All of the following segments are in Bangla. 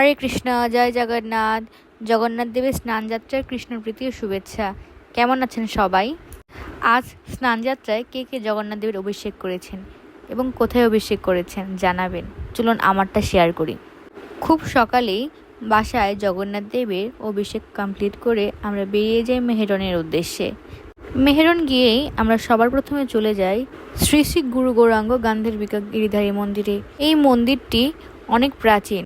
হরে কৃষ্ণ, জয় জগন্নাথ। জগন্নাথ দেবের স্নানযাত্রার কৃষ্ণপ্রীতি ও শুভেচ্ছা। কেমন আছেন সবাই? আজ স্নানযাত্রায় কে কে জগন্নাথ দেবের অভিষেক করেছেন এবং কোথায় অভিষেক করেছেন জানাবেন। চলুন আমারটা শেয়ার করি। খুব সকালেই বাসায় জগন্নাথ দেবের অভিষেক কমপ্লিট করে আমরা বেরিয়ে যাই মেহেরনের উদ্দেশ্যে। মেহেরন গিয়েই আমরা সবার প্রথমে চলে যাই শ্রী শ্রী গুরু গৌরাঙ্গ গান্ধীর বিকা গিরিধারী মন্দিরে। এই মন্দিরটি অনেক প্রাচীন।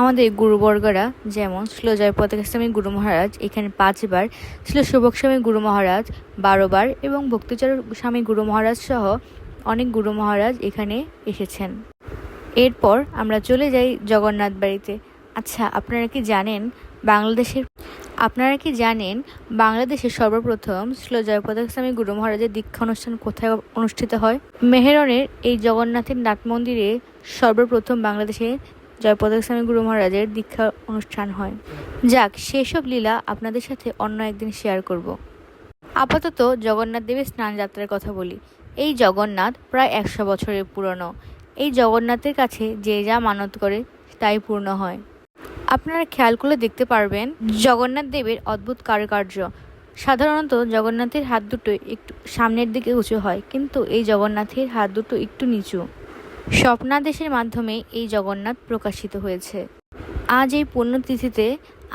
আমাদের গুরুবর্গরা যেমন ছিল জয়পতাকাস্বামী গুরু মহারাজ, এখানে পাঁচবার ছিল শুভক স্বামী গুরু মহারাজ, বারোবার এবং ভক্তিচর স্বামী গুরু মহারাজ সহ অনেক গুরু মহারাজ এখানে এসেছেন। এরপর আমরা চলে যাই জগন্নাথ বাড়িতে। আচ্ছা আপনারা কি জানেন বাংলাদেশের আপনারা কি জানেন বাংলাদেশের সর্বপ্রথম ছিল জয়পতাক স্বামী গুরু মহারাজের দীক্ষা অনুষ্ঠান কোথায় অনুষ্ঠিত হয়? মেহেরনের এই জগন্নাথের নাট মন্দিরে সর্বপ্রথম বাংলাদেশে জয়পতাক স্বামী গুরু মহারাজের দীক্ষা অনুষ্ঠান হয়। যাক, সেসব লীলা আপনাদের সাথে অন্য একদিন শেয়ার করব। আপাতত জগন্নাথ দেবের স্নান যাত্রার কথা বলি। এই জগন্নাথ প্রায় একশো বছরের পুরনো। এই জগন্নাথের কাছে যে যা মানত করে, তাই পূর্ণ হয়। আপনারা খেয়াল করলে দেখতে পারবেন, জগন্নাথ দেবের অদ্ভুত কারুকার্য। সাধারণত জগন্নাথের হাত দুটো একটু সামনের দিকে উঁচু হয়, কিন্তু এই জগন্নাথের হাত দুটো একটু নিচু। স্বপ্নাদেশের মাধ্যমে এই জগন্নাথ প্রকাশিত হয়েছে। আজ এই পুণ্যতিথিতে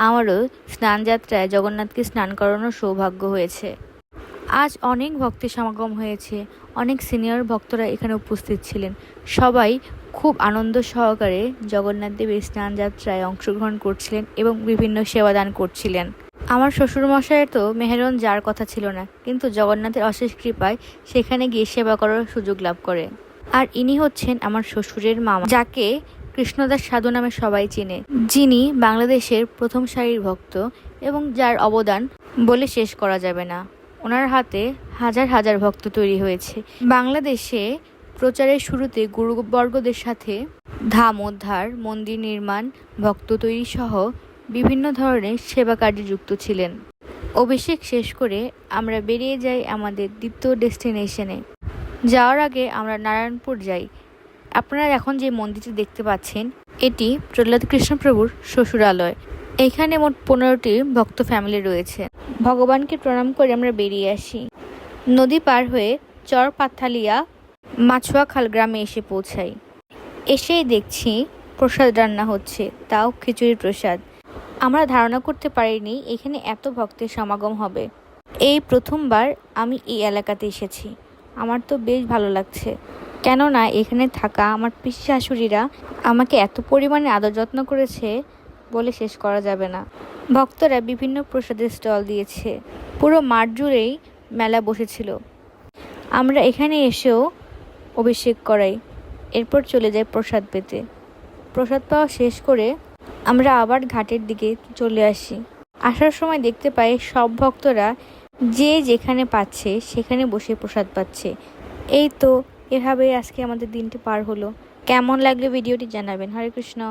আমারও স্নানযাত্রায় জগন্নাথকে স্নান করানোর সৌভাগ্য হয়েছে। আজ অনেক ভক্তের সমাগম হয়েছে, অনেক সিনিয়র ভক্তরা এখানে উপস্থিত ছিলেন। সবাই খুব আনন্দ সহকারে জগন্নাথ দেবের স্নান যাত্রায় অংশগ্রহণ করছিলেন এবং বিভিন্ন সেবাদান করছিলেন। আমার শ্বশুরমশাইয়ের তো মেহেরন যার কথা ছিল না, কিন্তু জগন্নাথের অশেষ কৃপায় সেখানে গিয়ে সেবা করার সুযোগ লাভ করে। আর ইনি হচ্ছেন আমার শ্বশুরের মামা, যাকে কৃষ্ণদাস সাধু নামে সবাই চেনে। যিনি বাংলাদেশের প্রথম সারির ভক্ত এবং যার অবদান বলে শেষ করা যাবে না। ওনার হাতে হাজার হাজার ভক্ত তৈরি হয়েছে। বাংলাদেশে প্রচারের শুরুতে গুরুবর্গদের সাথে ধাম উদ্ধার, মন্দির নির্মাণ, ভক্ত তৈরি সহ বিভিন্ন ধরনের সেবা কার্যে যুক্ত ছিলেন। অভিষেক শেষ করে আমরা বেরিয়ে যাই আমাদের দ্বিতীয় ডেস্টিনেশনে। যাওয়ার আগে আমরা নারায়ণপুর যাই। আপনারা এখন যে মন্দিরটি দেখতে পাচ্ছেন, এটি প্রহ্লাদ কৃষ্ণপ্রভুর শ্বশুরালয়। এখানে মোট পনেরোটি ভক্ত ফ্যামিলি রয়েছে। ভগবানকে প্রণাম করে আমরা বেরিয়ে আসি। নদী পার হয়ে চর পাথালিয়া মাছুয়াখাল গ্রামে এসে পৌঁছাই। এসেই দেখছি প্রসাদ রান্না হচ্ছে, তাও খিচুড়ি প্রসাদ। আমরা ধারণা করতে পারিনি এখানে এত ভক্তের সমাগম হবে। এই প্রথমবার আমি এই এলাকাতে এসেছি। আমার তো বেশ ভালো লাগছে। কেননা এখানে থাকা আমার পিসি শাশুড়িরা আমাকে এত পরিমাণে আদর যত্ন করেছে বলে শেষ করা যাবে না। ভক্তরা বিভিন্ন প্রসাদের স্টল দিয়েছে। পুরো মাঠ জুড়েই মেলা বসেছিল। আমরা এখানে এসেও অভিষেক করাই। এরপর চলে যাই প্রসাদ পেতে। প্রসাদ পাওয়া শেষ করে আমরা আবার ঘাটের দিকে চলে আসি। আসার সময় দেখতে পাই সব ভক্তরা যে যেখানে পাচ্ছে, সেখানে বসে প্রসাদ পাচ্ছে। এই তো, এভাবেই আজকে আমাদের দিনটি পার হলো। কেমন লাগল ভিডিওটি জানাবেন। হরে কৃষ্ণ।